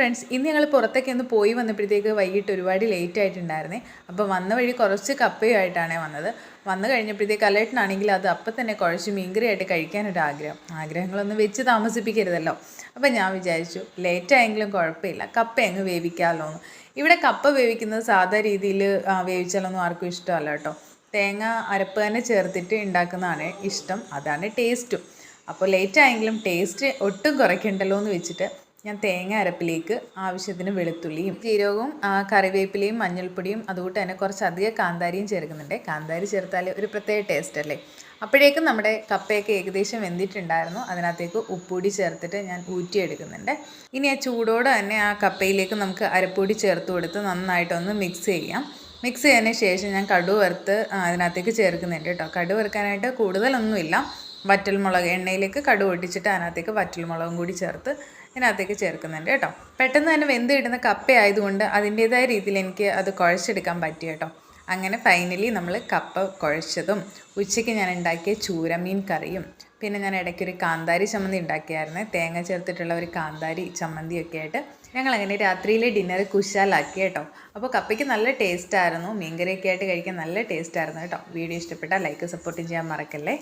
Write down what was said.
Friends ഇന്ന് ഞങ്ങൾ പുറത്തേക്ക് ഒന്ന് പോയി വന്നപ്പോഴത്തേക്ക് വൈകിട്ട് ഒരുപാട് ലേറ്റ് ആയിട്ടുണ്ടായിരുന്നേ. അപ്പോൾ വന്ന വഴി കുറച്ച് കപ്പയുമായിട്ടാണ് വന്നത്. വന്നു കഴിഞ്ഞപ്പോഴത്തേക്ക് അലേട്ടനാണെങ്കിൽ അത് അപ്പം തന്നെ കുഴച്ച് മീൻകറിയായിട്ട് കഴിക്കാനൊരു ആഗ്രഹം ആഗ്രഹങ്ങളൊന്നും വെച്ച് താമസിപ്പിക്കരുതല്ലോ. അപ്പോൾ ഞാൻ വിചാരിച്ചു ലേറ്റ് ആയെങ്കിലും കുഴപ്പമില്ല കപ്പ അങ്ങ് വേവിക്കാമല്ലോ എന്ന് ഇവിടെ കപ്പ വേവിക്കുന്നത് സാധാ രീതിയിൽ വേവിച്ചാലൊന്നും ആർക്കും ഇഷ്ടമല്ല കേട്ടോ. തേങ്ങ അരപ്പ് തന്നെ ചേർത്തിട്ട് ഉണ്ടാക്കുന്നതാണ് ഇഷ്ടം അതാണ് ടേസ്റ്റും അപ്പോൾ ലേറ്റ് ആയെങ്കിലും ടേസ്റ്റ് ഒട്ടും കുറയ്ക്കണ്ടല്ലോ എന്ന് വെച്ചിട്ട് ഞാൻ തേങ്ങ അരപ്പിലേക്ക് ആവശ്യത്തിന് വെളുത്തുള്ളിയും ജീരകവും കറിവേപ്പിലയും മഞ്ഞൾപ്പൊടിയും അതുകൊണ്ട് തന്നെ കുറച്ച് അധികം കാന്താരിയും ചേർക്കുന്നുണ്ട്. കാന്താരി ചേർത്താൽ ഒരു പ്രത്യേക ടേസ്റ്റ് അല്ലേ? അപ്പോഴേക്കും നമ്മുടെ കപ്പയൊക്കെ ഏകദേശം വെന്തിട്ടുണ്ടായിരുന്നു. അതിനകത്തേക്ക് ഉപ്പുപൊടി ചേർത്തിട്ട് ഞാൻ ഊറ്റിയെടുക്കുന്നുണ്ട്. ഇനി ആ ചൂടോടെ തന്നെ ആ കപ്പയിലേക്ക് നമുക്ക് അരപ്പൊടി ചേർത്ത് കൊടുത്ത് നന്നായിട്ടൊന്ന് മിക്സ് ചെയ്യാം. മിക്സ് ചെയ്തതിന് ശേഷം ഞാൻ കടുക് വറുത്ത് ആ, അതിനകത്തേക്ക് ചേർക്കുന്നുണ്ട് കേട്ടോ. കടുക് വറുക്കാനായിട്ട് കൂടുതലൊന്നുമില്ല. വറ്റൽമുളക് എണ്ണയിലേക്ക് കടു ഒട്ടിച്ചിട്ട് അതിനകത്തേക്ക് വറ്റൽമുളകും കൂടി ചേർത്ത് ഇതിനകത്തേക്ക് ചേർക്കുന്നുണ്ട് കേട്ടോ. പെട്ടെന്ന് തന്നെ വെന്ത് കിട്ടുന്ന കപ്പ ആയതുകൊണ്ട് അതിന്റേതായ രീതിയിൽ എനിക്ക് അത് കുഴച്ചെടുക്കാൻ പറ്റി കേട്ടോ. അങ്ങനെ ഫൈനലി നമ്മൾ കപ്പ കുഴച്ചതും ഉച്ചയ്ക്ക് ഞാൻ ഉണ്ടാക്കിയ ചൂരമീൻ കറിയും പിന്നെ ഞാൻ ഇടയ്ക്കൊരു കാന്താരി ചമ്മന്തി ഉണ്ടാക്കിയായിരുന്നു. തേങ്ങ ചേർത്തിട്ടുള്ള ഒരു കാന്താരി ചമ്മന്തിയൊക്കെ ആയിട്ട് ഞങ്ങൾ അങ്ങനെ രാത്രിയിലെ ഡിന്നർ കുശാലാക്കി കേട്ടോ. അപ്പോൾ കപ്പയ്ക്ക് നല്ല ടേസ്റ്റ് ആയിരുന്നു മീൻകറിയൊക്കെ ആയിട്ട് കഴിക്കാൻ നല്ല ടേസ്റ്റ് ആയിരുന്നു കേട്ടോ. വീഡിയോ ഇഷ്ടപ്പെട്ടാൽ ലൈക്ക് സപ്പോർട്ട് ചെയ്യാൻ മറക്കല്ലേ?